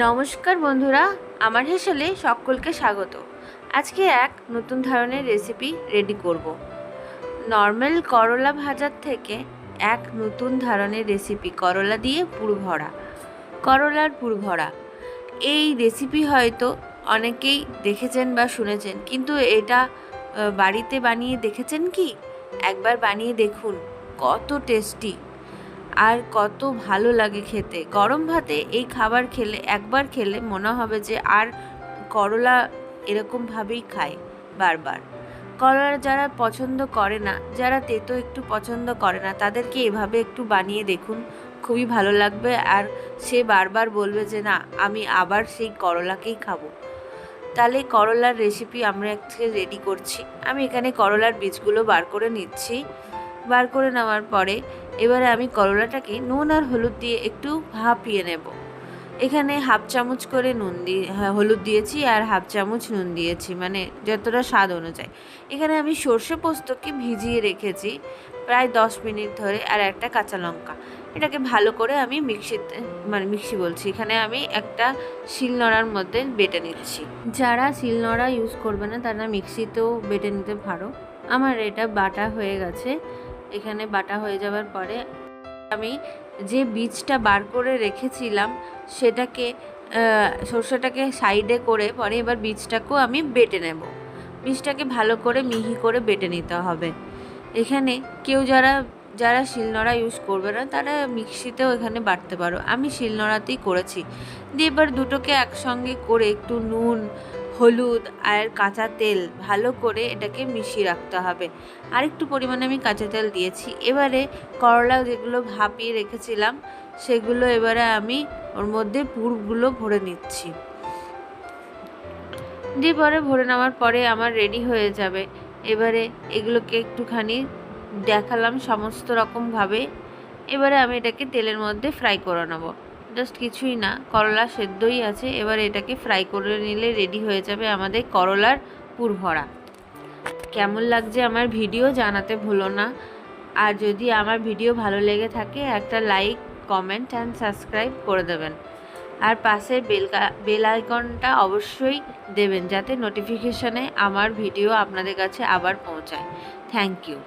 নমস্কার বন্ধুরা, আমার হেসেলে সকলকে স্বাগত। আজকে এক নতুন ধরনের রেসিপি রেডি করব। নর্মাল করলা ভাজার থেকে এক নতুন ধরনের রেসিপি করলা দিয়ে পুর ভরা, করলার পুর ভরা। এই রেসিপি হয়তো অনেকেই দেখেছেন বা শুনেছেন, কিন্তু এটা বাড়িতে বানিয়ে দেখেছেন কি? একবার বানিয়ে দেখুন, কত টেস্টি আর কত ভালো লাগে খেতে। গরম ভাতে এই খাবার খেলে, একবার খেলে মনে হবে যে আর করলা এরকমভাবেই খায় বারবার। করলা যারা পছন্দ করে না, যারা তেতো একটু পছন্দ করে না, তাদেরকে এভাবে একটু বানিয়ে দেখুন, খুবই ভালো লাগবে। আর সে বারবার বলবে যে, না, আমি আবার সেই করলাকেই খাব। তাহলে করলার রেসিপি আমরা আজকে রেডি করছি। আমি এখানে করলার বীজগুলো বার করে নিচ্ছি। বার করে নেওয়ার পরে এবারে আমি করলাটাকে নুন আর হলুদ দিয়ে একটু ভাপিয়ে নেব। এখানে হাফ চামচ করে নুন দিয়ে হ্যাঁ, হলুদ দিয়েছি আর হাফ চামচ নুন দিয়েছি মানে যতটা স্বাদ অনুযায়ী। এখানে আমি সর্ষে পোস্তকে ভিজিয়ে রেখেছি প্রায় দশ মিনিট ধরে আর একটা কাঁচা লঙ্কা। এটাকে ভালো করে আমি মিক্সিতে মানে মিক্সি বলছি এখানে আমি একটা শিলনোড়ার মধ্যে বেটে নিচ্ছি। যারা শিলনোড়া ইউজ করবে না তারা মিক্সিতেও বেটে নিতে পারো। আমার এটা বাটা হয়ে গেছে। এখানে বাটা হয়ে যাওয়ার পরে আমি যে বীজটা বার করে রেখেছিলাম, সেটাকে সর্ষেটাকে সাইডে করে পরে এবার বীজটাকেও আমি বেটে নেব। বীজটাকে ভালো করে মিহি করে বেটে নিতে হবে। এখানে কেউ যারা যারা শিলনোড়া ইউজ করবে না, তারা মিক্সিতেও এখানে বাটতে পারো। আমি শিলনোড়াতেই করেছি। দিয়ে এবার দুটোকে একসঙ্গে করে একটু নুন হলুদ আর কাঁচা তেল ভালো করে এটাকে মিশিয়ে রাখতে হবে। আরেকটু পরিমাণে আমি কাঁচা তেল দিয়েছি। এবারে করলা যেগুলো ভাপিয়ে রেখেছিলাম, সেগুলো এবারে আমি ওর মধ্যে পুরগুলো ভরে নিচ্ছি। দিয়ে পরে ভরে নেওয়ার পরে আমার রেডি হয়ে যাবে। এবারে এগুলোকে একটুখানি দেখালাম সমস্ত রকমভাবে। এবারে আমি এটাকে তেলের মধ্যে ফ্রাই করে নেব। জাস্ট কিছুই না, করলা সেদ্ধই আছে, এবার এটাকে ফ্রাই করে নিলে রেডি হয়ে যাবে আমাদের করলার পুর ভরা কেমন লাগছে আমার ভিডিও জানাতে ভুলো না। আর যদি আমার ভিডিও ভালো লেগে থাকে, একটা লাইক কমেন্ট অ্যান্ড সাবস্ক্রাইব করে দেবেন। আর পাশের বেল বেল আইকনটা অবশ্যই দেবেন, যাতে নোটিফিকেশানে আমার ভিডিও আপনাদের কাছে আবার পৌঁছায়। Thank you